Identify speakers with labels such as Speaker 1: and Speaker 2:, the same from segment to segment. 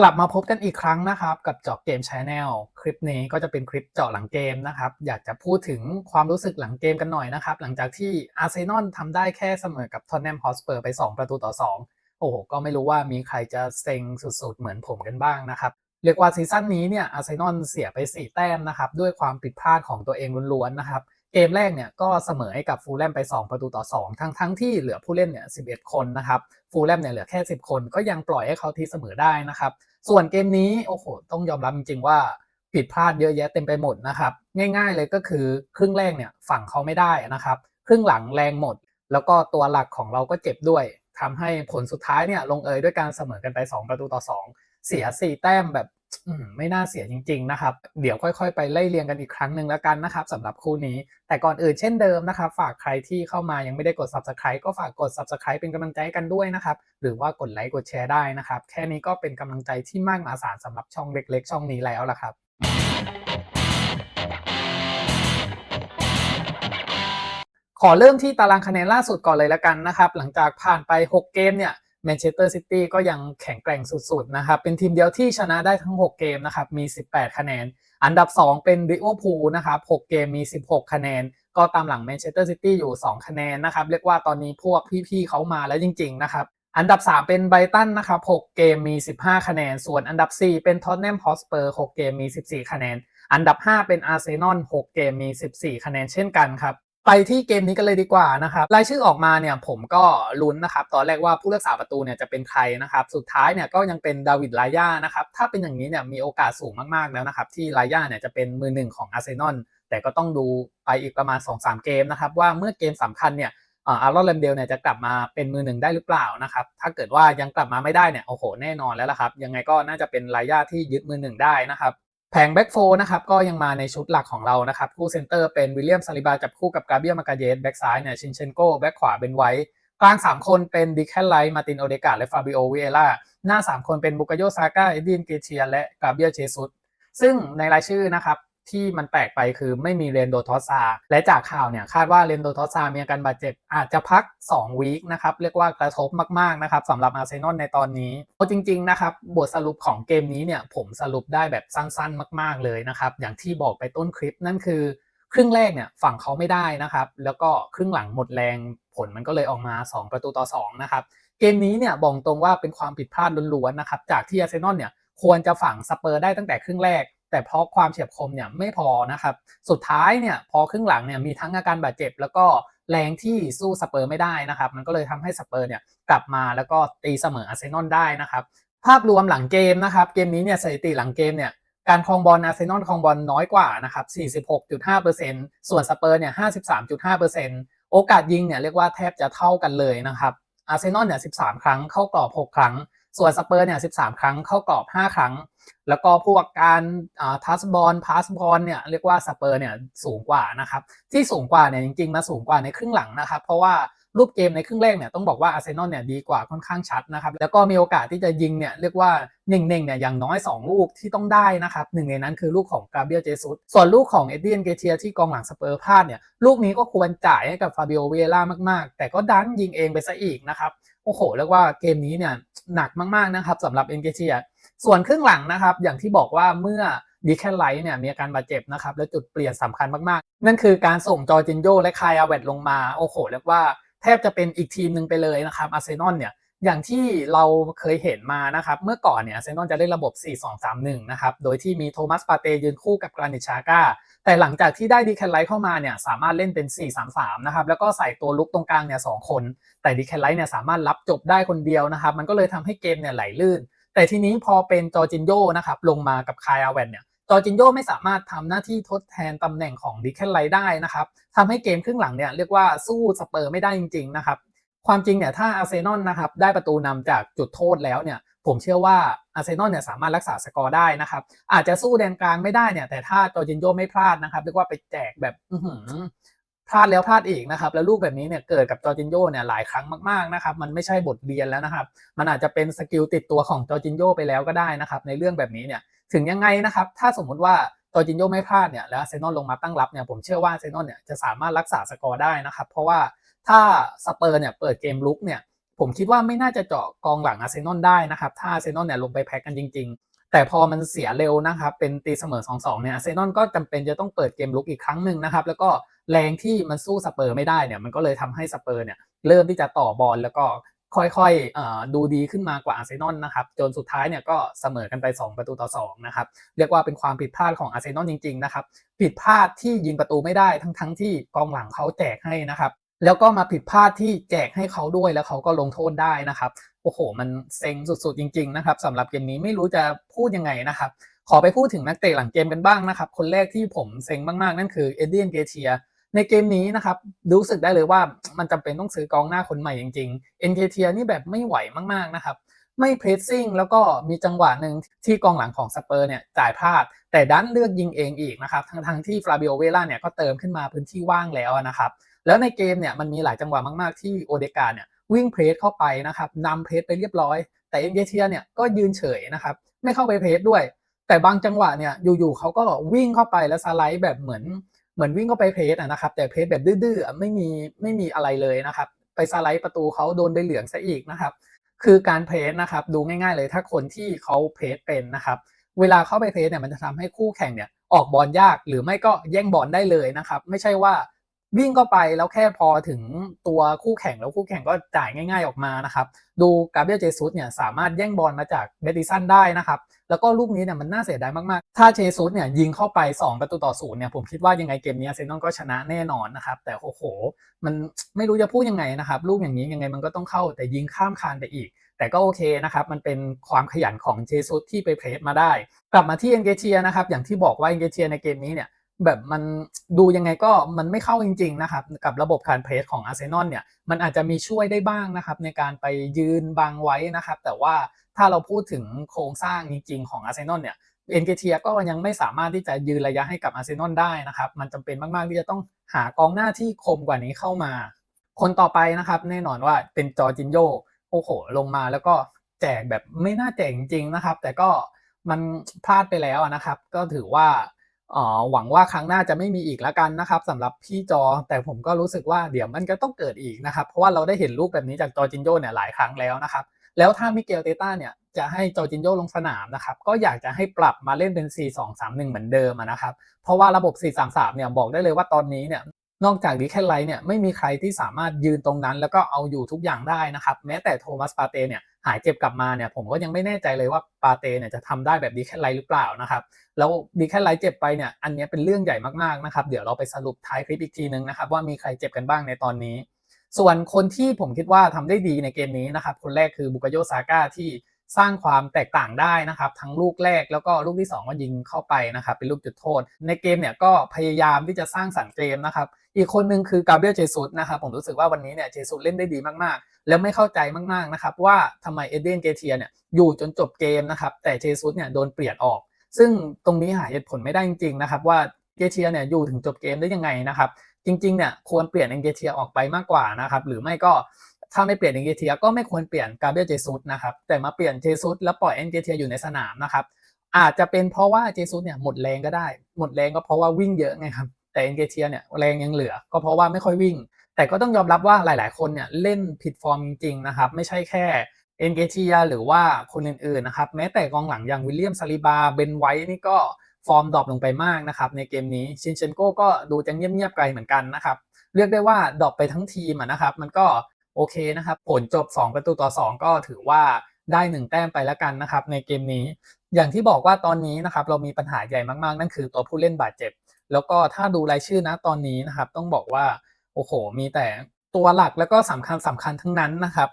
Speaker 1: กลับมาพบกันอีกครั้งนะครับกับเจาะเกม Channel คลิปนี้ก็จะเป็นคลิปเจาะหลังเกมนะครับ อยากจะพูดถึงความรู้สึกหลังเกมกันหน่อยนะครับ หลังจากที่อาร์เซนอลทำได้แค่เสมอกับทอนแนมฮอสเปอร์ไป 2 ประตูต่อ 2 โอ้โห ก็ไม่รู้ว่ามีใครจะเซ็งสุดๆ เหมือนผมกันบ้างนะครับ เรียกว่าซีซั่นนี้เนี่ยอาร์เซนอลเสียไป 4 แต้มนะครับ ด้วยความผิดพลาดของตัวเองล้วนๆนะครับ เกมแรกเนี่ยก็เสมอให้กับฟูลแลมไป 2 ประตูต่อ 2 ทั้งทั้งที่เหลือผู้เล่นเนี่ย11 คนนะครับฟูลแลมเนี่ยเหลือแค่ 10 คนก็ยังปล่อยให้เขาทีเสมอได้นะครับ ส่วนเกมนี้โอ้โหต้องยอมรับจริงๆว่าผิดพลาดเยอะแยะเต็มไปหมดนะครับ ง่ายๆเลยก็คือครึ่งแรกเนี่ยฝั่งเขาไม่ได้นะครับ ครึ่งหลังแรงหมด แล้วก็ตัวหลักของเราก็เจ็บด้วยทำให้ผลสุดท้ายเนี่ยลงเอยด้วยการเสมอกันไป 2 ประตูต่อ 2 เสีย 4 แต้มแบบ ไม่น่าเสียจริง ๆ นะครับ เดี๋ยวค่อยๆ ไปไล่เรียงกันอีกครั้งหนึ่งแล้วกันนะครับสำหรับคู่นี้ แต่ก่อนอื่นเช่นเดิมนะครับ ฝากใครที่เข้ามายังไม่ได้กด subscribe ก็ฝากกด subscribe เป็นกำลังใจกันด้วยนะครับ หรือว่ากดไลค์กดแชร์ได้นะครับ แค่นี้ก็เป็นกำลังใจที่มากมหาศาลสำหรับช่องเล็ก ๆ ช่องนี้แล้วล่ะครับขอเริ่มที่ตารางคะแนนล่าสุดก่อนเลยละกันนะครับ หลังจากผ่านไป 6 เกมเนี่ย แมนเชสเตอร์ซิตี้ก็ยังแข็งแกร่งสุดๆนะครับ เป็นทีมเดียวที่ชนะได้ทั้ง 6 เกมนะครับ มี 18 คะแนน อันดับ 2 เป็นริโอพูลนะครับ 6 เกมมี 16 คะแนน ก็ตามหลังแมนเชสเตอร์ซิตี้อยู่ 2 คะแนนนะครับ เรียกว่าตอนนี้พวกพี่ๆเขามาแล้วจริง ๆ นะครับอันดับ 3 เป็นไบรตันนะครับ 6 เกมมี 15 คะแนน ส่วนอันดับ 4 เป็นท็อตแนมฮอสเปอร์ 6 เกมมี 14 คะแนน อันดับ 5 เป็นอาร์เซนอล 6 เกมมี 14 คะแนนเช่นกันครับ ไปที่เกมนี้กันเลยดีกว่านะครับรายชื่อออกมาเนี่ยผมก็ลุ้นนะครับตอนแรกว่าผู้รักษาประตูเนี่ยจะเป็นใครนะครับสุดท้ายเนี่ยก็ยังเป็นดาวิดลาย่านะครับถ้าเป็นอย่างนี้เนี่ยมีโอกาสสูงมากๆแล้วนะครับที่ลาย่าเนี่ยจะเป็นมือหนึ่งของอาร์เซนอลแต่ก็ต้องดูไปอีกประมาณ 2-3 เกมนะครับว่าเมื่อเกมสำคัญเนี่ยอารอนแลมเดลเนี่ยจะกลับมาเป็นมือหนึ่งได้หรือเปล่านะครับถ้าเกิดว่ายังกลับมาไม่ได้เนี่ยโอ้โหแน่นอนแล้วละครับยังไงก็น่าจะเป็นลาย่าที่ยึดมือหนึ่งได้นะครับ แผงแบ็กโฟนะครับก็ยังมาในชุดหลักของเรานะครับ คู่เซนเตอร์เป็นวิลเลียมซาลิบาจับคู่กับกาเบียมากาเยสแบ็กซ้ายเนี่ยชินเชนโกแบ็กขวาเป็นไว้กลาง 3 คนเป็นดิแคนไลท์มาตินโอเดกาและฟาบิโอวิเอล่าหน้า 3 คนเป็นบุกโยซาก้าเอดินเกเชียและกาเบียเชซุสซึ่งในรายชื่อนะครับ ที่มันแปลกไปคือไม่มีเรนโดทอสซาและจากข่าวเนี่ยคาดว่าเรนโดทอสซามีอาการบาดเจ็บอาจจะพัก 2 วีคนะครับเรียกว่ากระทบมากๆนะครับสำหรับอาร์เซนอลในตอนนี้เอาจริงๆนะครับบทสรุปของเกมนี้เนี่ยผมสรุปได้แบบสั้นๆ มากๆเลยนะครับอย่างที่บอกไปต้นคลิปนั่นคือครึ่งแรกเนี่ยฝั่งเขาไม่ได้นะครับ แล้วก็ครึ่งหลังหมดแรงผลมันก็เลยออกมา 2 ประตูต่อ 2 นะครับ เกมนี้เนี่ยบอกตรงว่าเป็นความผิดพลาดล้วนๆนะครับจากที่อาร์เซนอลเนี่ยควรจะฝังสเปอร์ได้ตั้งแต่ครึ่งแรก แต่เพราะความเฉียบคมเนี่ยไม่พอนะครับ สุดท้ายเนี่ยพอครึ่งหลังเนี่ยมีทั้งอาการบาดเจ็บ แล้วก็แรงที่สู้สเปอร์ไม่ได้นะครับ มันก็เลยทำให้สเปอร์เนี่ยกลับมาแล้วก็ตีเสมออาร์เซนอลได้นะครับ ภาพรวมหลังเกมนะครับ เกมนี้เนี่ยสถิติหลังเกมเนี่ยการครองบอลอาร์เซนอลครองบอลน้อยกว่านะครับ 46.5%ส่วนสเปอร์เนี่ย 53.5%โอกาสยิงเนี่ยเรียกว่าแทบจะเท่ากันเลยนะครับอาร์เซนอลเนี่ย 13 ครั้งเข้ากรอบ 6 ครั้ง ส่วนสเปอร์เนี่ย 13 ครั้งเข้ากรอบ 5 ครั้ง แล้วก็พวกการทัสบอลพาสบอลเนี่ยเรียกว่าสเปอร์เนี่ยสูงกว่านะครับ ที่สูงกว่าเนี่ยจริงๆมาสูงกว่าในครึ่งหลังนะครับ เพราะว่ารูปเกมในครึ่งแรกเนี่ยต้องบอกว่าอาร์เซนอลเนี่ยดีกว่าค่อนข้างชัดนะครับ แล้วก็มีโอกาสที่จะยิงเนี่ยเรียกว่าเน่งๆเนี่ยอย่างน้อย 2 ลูกที่ต้องได้นะครับหนึ่งในนั้นคือลูกของกาเบียเจซุสส่วนลูกของเอ็ดเดียนเกเทียที่กองหลังสเปอร์พลาดเนี่ยลูกนี้ก็ควรจ่ายให้กับฟาบิโอเวล่ามากๆ แต่ก็ดันยิงเองไปซะอีกนะครับ โอ้โหเรียกว่าเกมนี้เนี่ยหนักมากๆนะครับสำหรับเอ็นเกเชียส่วนครึ่งหลังนะครับอย่างที่บอกว่าเมื่อดีแคนไลท์เนี่ยมีอาการบาดเจ็บนะครับและจุดเปลี่ยนสำคัญมากๆ นั่นคือการส่งจอจินโยและคายอาเวตลงมา โอ้โหเรียกว่าแทบจะเป็นอีกทีมหนึ่งไปเลยนะครับอาร์เซนอลเนี่ย อย่างที่เราเคยเห็นมานะครับ เมื่อก่อนเนี่ยเซนอลจะเล่นระบบ 4-2-3-1 นะครับ โดยที่มีโทมัสปาเตยืนคู่กับกรานิชาก้า แต่หลังจากที่ได้ดีแคนไลท์เข้ามาเนี่ยสามารถเล่นเป็น 4-3-3 นะครับ แล้วก็ใส่ตัวลุกตรงกลางเนี่ยสคน แต่ดีแคนไลท์เนี่ยสามารถรับจบได้คนเดียวนะครับ มันก็เลยทำให้เกมเนี่ยไหลลื่น แต่ทีนี้พอเป็นจอจินโยนะครับลงมากับคายอาเวนเนี่ยจอจินโยไม่สามารถทำหน้าที่ทดแทนตำแหน่งของดิแคนไลได้นะครับทำให้เกมครึ่งหลังเนี่ยเรียกว่าสู้สเปอร์ไม่ได้จริงๆนะครับ ความจริงเนี่ยถ้าอาร์เซนอลนะครับได้ประตูนำจากจุดโทษแล้วเนี่ยผมเชื่อว่าอาร์เซนอลเนี่ยสามารถรักษาสกอร์ได้นะครับ อาจจะสู้แดนกลางไม่ได้เนี่ยแต่ถ้าจอร์จินโยไม่พลาดนะครับเรียกว่าไปแจกแบบพลาดแล้วพลาดอีกนะครับ แล้วลูกแบบนี้เนี่ยเกิดกับจอร์จินโยเนี่ยหลายครั้งมากๆนะครับมันไม่ใช่บทเรียนแล้วนะครับ มันอาจจะเป็นสกิลติดตัวของจอร์จินโยไปแล้วก็ได้นะครับ ในเรื่องแบบนี้เนี่ยถึงยังไงนะครับถ้าสมมุติว่าจอร์จินโยไม่พลาดเนี่ยแล้วอาร์เซนอลลงมาตั้งรับเนี่ยผมเชื่อว่าอาร์เซนอลเนี่ยจะสามารถรักษาสกอร์ได้นะครับ เพราะว่า ถ้าสเปอร์เนี่ยเปิดเกมลุกเนี่ยผมคิดว่าไม่น่าจะเจาะกองหลังอาร์เซนอลได้นะครับ ถ้าอาร์เซนอลเนี่ยลงไปแพ็กกันจริง ๆ แต่พอมันเสียเร็วนะครับ เป็นตีเสมอ 2-2 เนี่ยอาร์เซนอลก็จำเป็นจะต้องเปิดเกมลุกอีกครั้งหนึ่งนะครับ แล้วก็แรงที่มันสู้สเปอร์ไม่ได้เนี่ย มันก็เลยทำให้สเปอร์เนี่ยเริ่มที่จะต่อบอลแล้วก็ค่อยๆดูดีขึ้นมากว่าอาร์เซนอลนะครับ จนสุดท้ายเนี่ยก็เสมอกันไป 2 ประตูต่อ 2 นะครับ เรียกว่าเป็นความผิดพลาดของอาร์เซนอลจริง ๆ นะครับ ผิดพลาดที่ยิงประตูไม่ได้ทั้งๆที่กองหลังเขาแจกให้นะครับ แล้วก็มาผิดพลาดที่แจกให้เขาด้วยแล้วเขาก็ลงโทษได้นะครับ โอ้โห มันเซ็งสุดๆ จริง ๆ นะครับสำหรับเกมนี้ไม่รู้จะพูดยังไงนะครับ ขอไปพูดถึงนักเตะหลังเกมกันบ้างนะครับ คนแรกที่ผมเซ็งมากๆ นั่นคือเอเดียนเกเทียในเกมนี้นะครับรู้สึกได้เลยว่ามันจำเป็นต้องซื้อกองหน้าคนใหม่จริงๆเอ็นเกเทียนี่แบบไม่ไหวมากๆนะครับไม่เพรสซิ่งแล้วก็มีจังหวะหนึ่งที่กองหลังของสเปอร์เนี่ยจ่ายพลาด แต่ดันเลือกยิงเองอีกนะครับทั้งๆที่ฟลาบิโอเวล่าเนี่ยก็เติมขึ้นมาพื้นที่ว่างแล้วนะครับ แล้วในเกมเนี่ยมันมีหลายจังหวะมาก ๆ ที่โอเดกาเนี่ยวิ่งเพรสเข้าไปนะครับนำเพรสไปเรียบร้อย แต่เอ็นเเทียเนี่ยก็ยืนเฉยนะครับไม่เข้าไปเพรสด้วย แต่บางจังหวะเนี่ยอยู่ๆเขาก็วิ่งเข้าไปแล้วสไลด์แบบเหมือนเหมือนวิ่งเข้าไปเพรสนะครับแต่เพรสแบบดื้อๆไม่มีไม่มีอะไรเลยนะครับ ไปสไลด์ประตูเขาโดนใบเหลืองซะอีกนะครับ คือการเพรสนะครับดูง่ายๆเลยถ้าคนที่เขาเพรสเป็นนะครับ เวลาเข้าไปเพรสเนี่ยมันจะทำให้คู่แข่งเนี่ยออกบอลยากหรือไม่ก็แย่งบอลได้เลยนะครับ ไม่ใช่ว่า วิ่งเข้าไปแล้วแค่พอถึงตัวคู่แข่งแล้วคู่แข่งก็จ่ายง่าย ๆออกมานะครับดูกาเบรียลเจซุสเนี่ยสามารถแย่งบอลมาจากเบดิสันได้นะครับแล้วก็ลูกนี้เนี่ยมันน่าเสียดายมากๆ ถ้าเจซุสเนี่ยยิงเข้าไป 2 ประตูต่อศูนย์เนี่ยผมคิดว่ายังไงเกมนี้เซนนอนก็ชนะแน่นอนนะครับแต่โอ้โห มันไม่รู้จะพูดยังไงนะครับลูกอย่างนี้ยังไงมันก็ต้องเข้าแต่ยิงข้ามคานไปอีก แต่ก็โอเคนะครับมันเป็นความขยันของเจซุสที่ไปเพรสมาได้ กลับมาที่เอ็นเกเชียนะครับอย่างที่บอกว่าเอ็นเกเชียในเกมนี้เนี่ย แบบมันดูยังไงก็มันไม่เข้าจริง ๆ นะครับ กับระบบการเพรสของอาร์เซนอลเนี่ยมันอาจจะมีช่วยได้บ้างนะครับ ในการไปยืนบังไว้นะครับ แต่ว่าถ้าเราพูดถึงโครงสร้างจริง ๆ ของอาร์เซนอลเนี่ยเอ็นเกเทียก็ยังไม่สามารถที่จะยืนระยะให้กับอาร์เซนอลได้นะครับ มันจำเป็นมาก ๆ ที่จะต้องหากองหน้าที่คมกว่านี้เข้ามา คนต่อไปนะครับ แน่นอนว่าเป็นจอจินโยโอ้โห ลงมาแล้วก็แจกแบบไม่น่าแจกจริงๆนะครับ แต่ก็มันพลาดไปแล้วนะครับ ก็ถือว่า หวังว่าครั้งหน้าจะไม่มีอีกแล้วกันนะครับสำหรับพี่จอแต่ผมก็รู้สึกว่าเดี๋ยวมันก็ต้องเกิดอีกนะครับเพราะว่าเราได้เห็นรูปแบบนี้จากจอจินโยเนี่ยหลายครั้งแล้วนะครับแล้วถ้ามิเกลเตต้าเนี่ยจะให้จอจินโยลงสนามนะครับก็อยากจะให้ปรับมาเล่นเป็น 4-2-3-1 เหมือนเดิมนะครับเพราะว่าระบบ 4-3-3เนี่ยบอกได้เลยว่าตอนนี้เนี่ย นอกจากดีแค่ไลท์เนี่ยไม่มีใครที่สามารถยืนตรงนั้นแล้วก็เอาอยู่ทุกอย่างได้นะครับแม้แต่โทมัสปาเตเนี่ยหายเจ็บกลับมาเนี่ยผมก็ยังไม่แน่ใจเลยว่าปาเตเนี่ยจะทำได้แบบดีแค่ไลท์หรือเปล่านะครับแล้วดีแค่ไลท์เจ็บไปเนี่ยอันนี้เป็นเรื่องใหญ่มากๆนะครับเดี๋ยวเราไปสรุปท้ายคลิปอีกทีนึงนะครับว่ามีใครเจ็บกันบ้างในตอนนี้ ส่วนคนที่ผมคิดว่าทำได้ดีในเกมนี้นะครับคนแรกคือบุกโยซาก้าที่สร้างความแตกต่างได้นะครับ ทั้งลูกแรกแล้วก็ลูกที่ 2 ก็ยิงเข้าไปนะครับ เป็นลูกจุดโทษ ในเกมเนี่ยก็พยายามที่จะสร้างสรรค์เกมนะครับ อีกคนหนึ่งคือกาเบรียลเจสุสนะครับผมรู้สึกว่าวันนี้เนี่ยเจสุสเล่นได้ดีมากๆ แล้วไม่เข้าใจมากๆนะครับว่าทำไมเอเดนเกเทียเนี่ยอยู่จนจบเกมนะครับแต่เจสุสเนี่ยโดนเปลี่ยนออก ซึ่งตรงนี้หาเหตุผลไม่ได้จริงๆนะครับว่าเกเทียเนี่ยอยู่ถึงจบเกมได้ยังไงนะครับจริงๆเนี่ยควรเปลี่ยนเอเกเทียออกไปมากกว่านะครับหรือไม่ก็ถ้าไม่เปลี่ยนเอนเกเทียก็ไม่ควรเปลี่ยนกาเบรียลเจซุสนะครับแต่มาเปลี่ยนเจซุสแล้วปล่อยเอนเกเทียอยู่ในสนามนะครับอาจจะเป็นเพราะว่าเจซุสเนี่ยหมดแรงก็ได้ หมดแรงก็เพราะว่าวิ่งเยอะไงครับ แต่เอนเกเทียเนี่ยแรงยังเหลือ ก็เพราะว่าไม่ค่อยวิ่ง แต่ก็ต้องยอมรับว่าหลาย ๆ คนเนี่ยเล่นผิดฟอร์มจริง ๆ นะครับ ไม่ใช่แค่เอนเกเทียหรือว่าคนอื่น ๆ นะครับ แม้แต่กองหลังอย่างวิลเลียมซาลิบาเบนไวท์นี่ก็ฟอร์มดรอปลงไปมากนะครับ ในเกมนี้ชินเชนโก้ก็ดูจะเงียบๆไกลเหมือนกันนะครับ เรียกได้ว่าดรอปไปทั้งทีมนะครับ มันก็โอเคนะครับ ผลจบ 2 ประตูต่อ 2 ก็ถือว่าได้ 1 แต้มไปแล้วกันนะครับ ในเกมนี้ อย่างที่บอกว่าตอนนี้นะครับเรามีปัญหาใหญ่มากๆ นั่นคือตัวผู้เล่นบาดเจ็บ แล้วก็ถ้าดูรายชื่อนะตอนนี้นะครับ ต้องบอกว่าโอ้โห มีแต่ตัวหลักแล้วก็สำคัญสำคัญทั้งนั้นนะครับ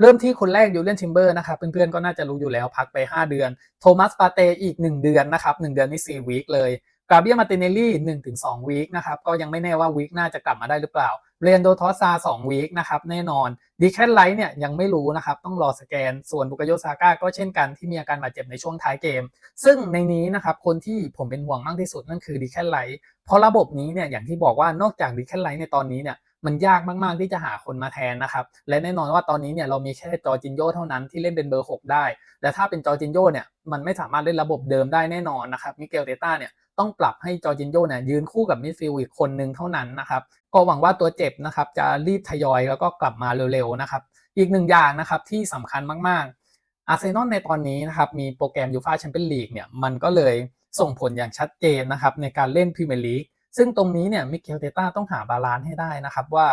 Speaker 1: เริ่มที่คนแรกยูเลียนชิมเบอร์นะครับ เพื่อนๆก็น่าจะรู้อยู่แล้วพักไป 5 เดือน โทมัสปาเตอีก 1 เดือนนะครับ 1 เดือนนี่4วีคเลย กาเบียมาติเนลลี่หนึ่งถึงสองวีคนะครับก็ยังไม่แน่ว่าวีคหน้าจะกลับมาได้หรือเปล่าเรียนโดทอสซาสองวีคนะครับแน่นอนดีแคทไลท์เนี่ยยังไม่รู้นะครับต้องรอสแกน ส่วนบุกโยซาก้าก็เช่นกันที่มีอาการบาดเจ็บในช่วงท้ายเกม ซึ่งในนี้นะครับคนที่ผมเป็นห่วงมากที่สุดนั่นคือดีแคทไลท์เพราะระบบนี้เนี่ยอย่างที่บอกว่านอกจากดีแคทไลท์ในตอนนี้เนี่ยมันยากมาก ๆ ที่จะหาคนมาแทนนะครับ และแน่นอนว่าตอนนี้เนี่ยเรามีแค่จอจินโยเท่านั้นที่เล่นเป็นเบอร์ 6 ได้ และถ้าเป็นจอจินโยเนี่ยมันไม่สามารถเล่นระบบเดิมได้แน่นอนนะครับมิเกลเตต้าเนี่ย ต้องปรับให้จอจินโยเนี่ยยืนคู่กับมิดฟิลด์อีกคนนึงเท่านั้นนะครับก็หวังว่าตัวเจ็บนะครับจะรีบทยอยแล้วก็กลับมาเร็วๆนะครับอีกหนึ่งอย่างนะครับที่สำคัญมากๆอาร์เซนอลในตอนนี้นะครับมีโปรแกรมยูฟาแชมเปี้ยนลีกเนี่ยมันก็เลยส่งผลอย่างชัดเจนนะครับในการเล่นพรีเมียร์ลีกซึ่งตรงนี้เนี่ยมิเกลเตต้าต้องหาบาลานซ์ให้ได้นะครับว่า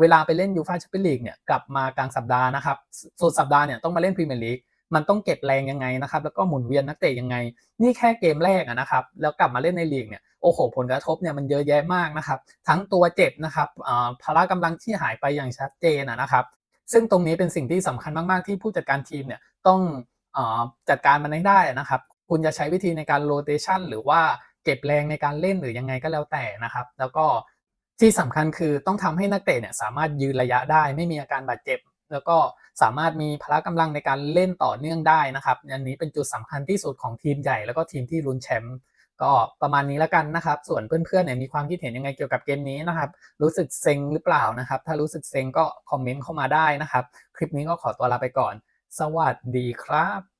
Speaker 1: เวลาไปเล่นยูฟาแชมเปี้ยนลีกเนี่ยกลับมากลางสัปดาห์นะครับสุดสัปดาห์เนี่ยต้องมาเล่นพรีเมียร์ลีก มันต้องเก็บแรงยังไงนะครับ แล้วก็หมุนเวียนนักเตะยังไง นี่แค่เกมแรกอะนะครับ แล้วกลับมาเล่นในลีกเนี่ยโอ้โหผลกระทบเนี่ยมันเยอะแยะมากนะครับ ทั้งตัวเจ็บนะครับอ่าพละกำลังที่หายไปอย่างชัดเจนอะนะครับ ซึ่งตรงนี้เป็นสิ่งที่สำคัญมากๆที่ผู้จัดการทีมเนี่ยต้องอจัดการมันให้ได้นะครับ คุณจะใช้วิธีในการโรเตชันหรือว่าเก็บแรงในการเล่นหรือยังไงก็แล้วแต่นะครับ แล้วก็ที่สำคัญคือต้องทำให้นักเตะเนี่ยสามารถยืนระยะได้ไม่มีอาการบาดเจ็บ แล้วก็สามารถมีพละกำลังในการเล่นต่อเนื่องได้นะครับอันนี้เป็นจุดสำคัญที่สุดของทีมใหญ่แล้วก็ทีมที่ลุ้นแชมป์ก็ประมาณนี้แล้วกันนะครับ ส่วนเพื่อนๆเนี่ยมีความคิดเห็นยังไงเกี่ยวกับเกมนี้นะครับ รู้สึกเซ็งหรือเปล่านะครับ ถ้ารู้สึกเซ็งก็คอมเมนต์เข้ามาได้นะครับ คลิปนี้ก็ขอตัวลาไปก่อน สวัสดีครับ